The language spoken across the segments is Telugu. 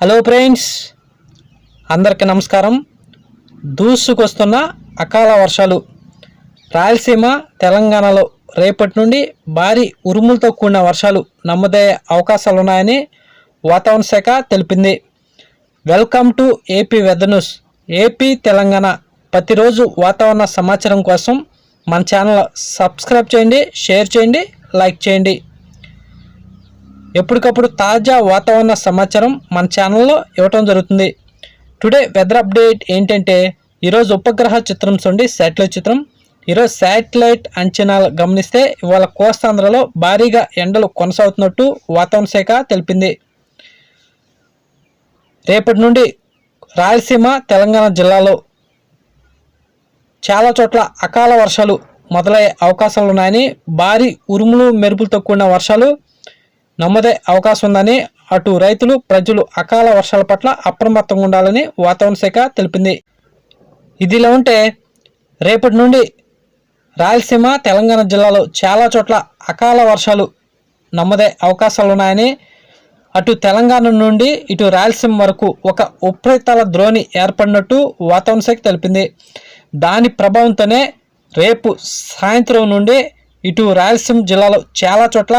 హలో ఫ్రెండ్స్ అందరికీ నమస్కారం. దూసుకొస్తున్న అకాల వర్షాలు. రాయలసీమ తెలంగాణలో రేపటి నుండి భారీ ఉరుములతో కూడిన వర్షాలు నమోదయ్యే అవకాశాలు ఉన్నాయని వాతావరణ శాఖ తెలిపింది. Welcome to AP weather news AP Telangana ప్రతిరోజు వాతావరణ సమాచారం కోసం మన ఛానల్ సబ్స్క్రైబ్ చేయండి షేర్ చేయండి లైక్ చేయండి. ఎప్పటికప్పుడు తాజా వాతావరణ సమాచారం మన ఛానల్లో ఇవ్వటం జరుగుతుంది. టుడే వెదర్ అప్డేట్ ఏంటంటే ఈరోజు ఉపగ్రహ చిత్రం చూడండి శాటిలైట్ చిత్రం. ఈరోజు శాటిలైట్ అంచనాలు గమనిస్తే ఇవాళ కోస్తాంధ్రలో భారీగా ఎండలు కొనసాగుతున్నట్టు వాతావరణ శాఖ తెలిపింది. రేపటి నుండి రాయలసీమ తెలంగాణ జిల్లాలో చాలా చోట్ల అకాల వర్షాలు మొదలయ్యే అవకాశాలు ఉన్నాయని భారీ ఉరుములు మెరుపులతో కూడిన వర్షాలు నమ్మదే అవకాశం ఉందని అటు రైతులు ప్రజలు అకాల వర్షాల పట్ల అప్రమత్తంగా ఉండాలని వాతావరణ శాఖ తెలిపింది. ఇదిలా ఉంటే రేపటి నుండి రాయలసీమ తెలంగాణ జిల్లాలో చాలా చోట్ల అకాల వర్షాలు నమ్మదే అవకాశాలు ఉన్నాయని అటు తెలంగాణ నుండి ఇటు రాయలసీమ వరకు ఒక ఉపరితల ద్రోణి ఏర్పడినట్టు వాతావరణ శాఖ తెలిపింది. దాని ప్రభావంతోనే రేపు సాయంత్రం నుండి ఇటు రాయలసీమ జిల్లాలో చాలా చోట్ల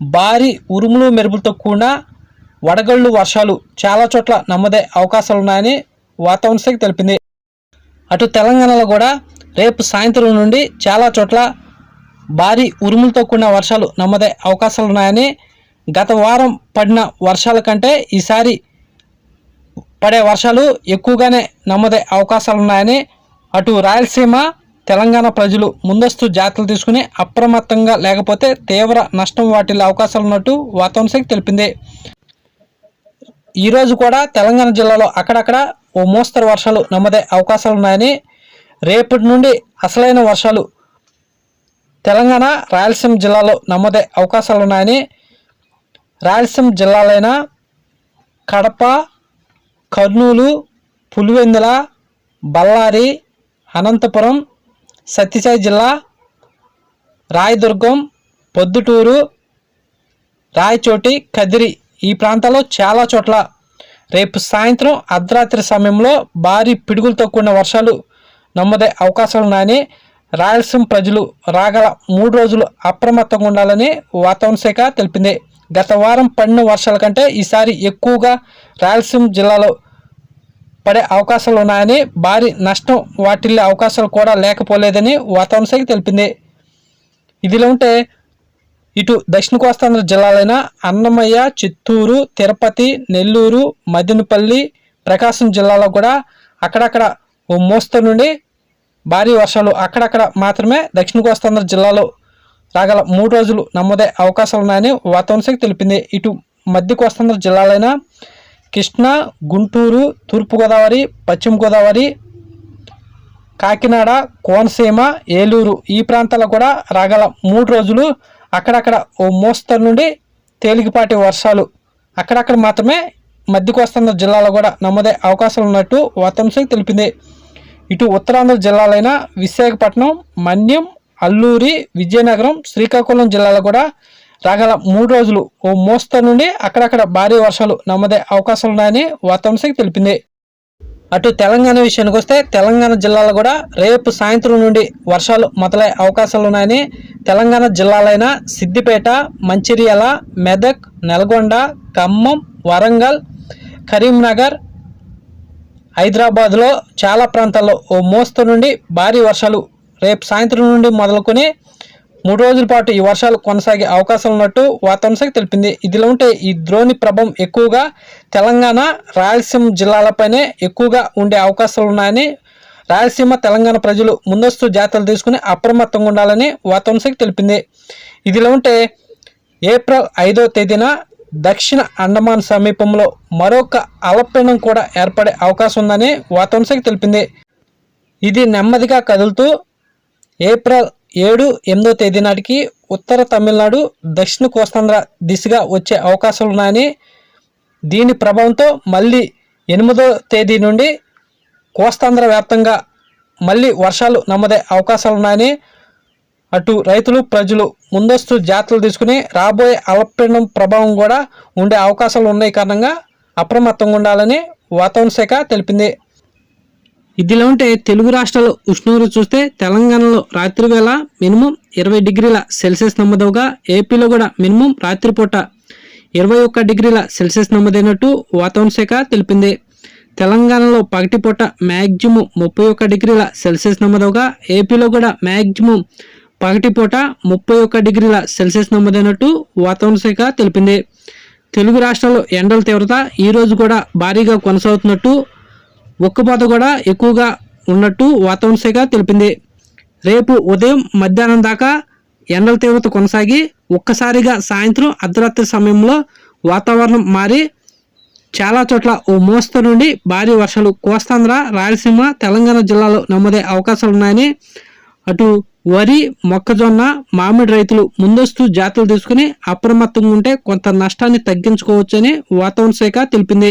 భారీ ఉరుములు మెరుపులతో కూడిన వడగళ్ళు వర్షాలు చాలా చోట్ల నమ్మదే అవకాశాలు ఉన్నాయని వాతావరణ శాఖ తెలిపింది. అటు తెలంగాణలో కూడా రేపు సాయంత్రం నుండి చాలా చోట్ల భారీ ఉరుములతో కూడిన వర్షాలు నమ్మదే అవకాశాలు ఉన్నాయని గత వారం పడిన వర్షాల కంటే ఈసారి పడే వర్షాలు ఎక్కువగానే నమ్మదే అవకాశాలు ఉన్నాయని అటు రాయలసీమ తెలంగాణ ప్రజలు ముందస్తు జాగ్రత్తలు తీసుకుని అప్రమత్తంగా లేకపోతే తీవ్ర నష్టం వాటిల్లే అవకాశాలు ఉన్నట్టు వాతావరణ శాఖ తెలిపింది. ఈరోజు కూడా తెలంగాణ జిల్లాలో అక్కడక్కడ ఓ మోస్తరు వర్షాలు నమ్మదే అవకాశాలున్నాయని రేపటి నుండి అసలైన వర్షాలు తెలంగాణ రాయలసీమ జిల్లాలో నమ్మదే అవకాశాలున్నాయని రాయలసీమ జిల్లాలైన కడప కర్నూలు పులివెందుల బళ్ళారి అనంతపురం సత్యసాయి జిల్లా రాయదుర్గం పొద్దుటూరు రాయచోటి కదిరి ఈ ప్రాంతాల్లో చాలా చోట్ల రేపు సాయంత్రం అర్ధరాత్రి సమయంలో భారీ పిడుగులతో కూడిన వర్షాలు నమ్మదే అవకాశాలు ఉన్నాయని రాయలసీమ ప్రజలు రాగల మూడు రోజులు అప్రమత్తంగా ఉండాలని వాతావరణ శాఖ తెలిపింది. గత వారం పడిన వర్షాల కంటే ఈసారి ఎక్కువగా రాయలసీమ జిల్లాలో పడే అవకాశాలు ఉన్నాయని భారీ నష్టం వాటిల్లే అవకాశాలు కూడా లేకపోలేదని వాతావరణ శాఖ తెలిపింది. ఇదిలో ఉంటే ఇటు దక్షిణ కోస్తాంధ్ర జిల్లాలైన అన్నమయ్య చిత్తూరు తిరుపతి నెల్లూరు మదినపల్లి ప్రకాశం జిల్లాలో కూడా అక్కడక్కడ ఓ మోస్తరు నుండి భారీ వర్షాలు అక్కడక్కడ మాత్రమే దక్షిణ కోస్తాంధ్ర జిల్లాలో రాగల మూడు రోజులు నమోదే అవకాశాలు ఉన్నాయని వాతావరణ శాఖ తెలిపింది. ఇటు మధ్య కోస్తాంధ్ర జిల్లాలైన కృష్ణా గుంటూరు తూర్పుగోదావరి పశ్చిమ గోదావరి కాకినాడ కోనసీమ ఏలూరు ఈ ప్రాంతాల్లో కూడా రాగల మూడు రోజులు అక్కడక్కడ ఓ మోస్తరు నుండి తేలికపాటి వర్షాలు అక్కడక్కడ మాత్రమే మధ్య కోస్తాంధ్ర జిల్లాలో కూడా నమోదే అవకాశాలు ఉన్నట్టు వాతావరణ తెలిపింది. ఇటు ఉత్తరాంధ్ర జిల్లాలైన విశాఖపట్నం మన్యం అల్లూరి విజయనగరం శ్రీకాకుళం జిల్లాలో కూడా రాగల మూడు రోజులు ఓ మోస్తరు నుండి అక్కడక్కడ భారీ వర్షాలు నమ్మదే అవకాశాలు ఉన్నాయని వాతావరణ శాఖ తెలిపింది. అటు తెలంగాణ విషయానికి వస్తే తెలంగాణ జిల్లాలో కూడా రేపు సాయంత్రం నుండి వర్షాలు మొదలయ్యే అవకాశాలు ఉన్నాయని తెలంగాణ జిల్లాలైన సిద్దిపేట మంచిర్యాల మెదక్ నల్గొండ ఖమ్మం వరంగల్ కరీంనగర్ హైదరాబాద్లో చాలా ప్రాంతాల్లో ఓ మోస్తరు నుండి భారీ వర్షాలు రేపు సాయంత్రం నుండి మొదలుకొని మూడు రోజుల పాటు ఈ వర్షాలు కొనసాగే అవకాశం ఉన్నట్టు వాతావరణ శాఖ తెలిపింది. ఇదిలో ఉంటే ఈ ద్రోణి ప్రభావం ఎక్కువగా తెలంగాణ రాయలసీమ జిల్లాలపైనే ఎక్కువగా ఉండే అవకాశాలు ఉన్నాయని రాయలసీమ తెలంగాణ ప్రజలు ముందస్తు జాతరలు తీసుకుని అప్రమత్తంగా ఉండాలని వాతావరణ శాఖ తెలిపింది. ఇదిలో ఉంటే ఏప్రిల్ ఐదో తేదీన దక్షిణ అండమాన్ సమీపంలో మరొక అలపీడనం కూడా ఏర్పడే అవకాశం ఉందని వాతావరణ శాఖ తెలిపింది. ఇది నెమ్మదిగా కదులుతూ ఏప్రిల్ ఏడు ఎనిమిదో తేదీ నాటికి ఉత్తర తమిళనాడు దక్షిణ కోస్తాంధ్ర దిశగా వచ్చే అవకాశాలు ఉన్నాయని దీని ప్రభావంతో మళ్ళీ ఎనిమిదో తేదీ నుండి కోస్తాంధ్ర వ్యాప్తంగా మళ్ళీ వర్షాలు నమ్మదే అవకాశాలు ఉన్నాయని అటు రైతులు ప్రజలు ముందస్తు జాగ్రత్తలు తీసుకుని రాబోయే అల్పపీడనం ప్రభావం కూడా ఉండే అవకాశాలు ఉన్నాయి కారణంగా అప్రమత్తంగా ఉండాలని వాతావరణ శాఖ తెలిపింది. ఇదిలా ఉంటే తెలుగు రాష్ట్రాల ఉష్ణోగ్రత చూస్తే తెలంగాణలో రాత్రి వేళ మినిమం ఇరవై డిగ్రీల సెల్సియస్ నమోదవగా ఏపీలో కూడా మినిమం రాత్రిపూట ఇరవై ఒక్క డిగ్రీల సెల్సియస్ నమోదైనట్టు వాతావరణ శాఖ తెలిపింది. తెలంగాణలో పగటిపూట మ్యాక్సిమం ముప్పై ఒక్క డిగ్రీల సెల్సియస్ నమోదవగా ఏపీలో కూడా మ్యాక్సిమం పగటిపూట ముప్పై ఒక్క డిగ్రీల సెల్సియస్ నమోదైనట్టు వాతావరణ శాఖ తెలిపింది. తెలుగు రాష్ట్రాల్లో ఎండల తీవ్రత ఈరోజు కూడా భారీగా కొనసాగుతున్నట్టు ఉక్కుపాత కూడా ఎక్కువగా ఉన్నట్టు వాతావరణ శాఖ తెలిపింది. రేపు ఉదయం మధ్యాహ్నం దాకా ఎండల తీవ్రత కొనసాగి ఒక్కసారిగా సాయంత్రం అర్ధరాత్రి సమయంలో వాతావరణం మారి చాలా చోట్ల ఓ మోస్తరు నుండి భారీ వర్షాలు కోస్తాంధ్ర రాయలసీమ తెలంగాణ జిల్లాలో నమోదే అవకాశాలు ఉన్నాయని అటు వరి మొక్కజొన్న మామిడి రైతులు ముందస్తు జాతులు తీసుకుని అప్రమత్తంగా ఉంటే కొంత నష్టాన్ని తగ్గించుకోవచ్చని వాతావరణ శాఖ తెలిపింది.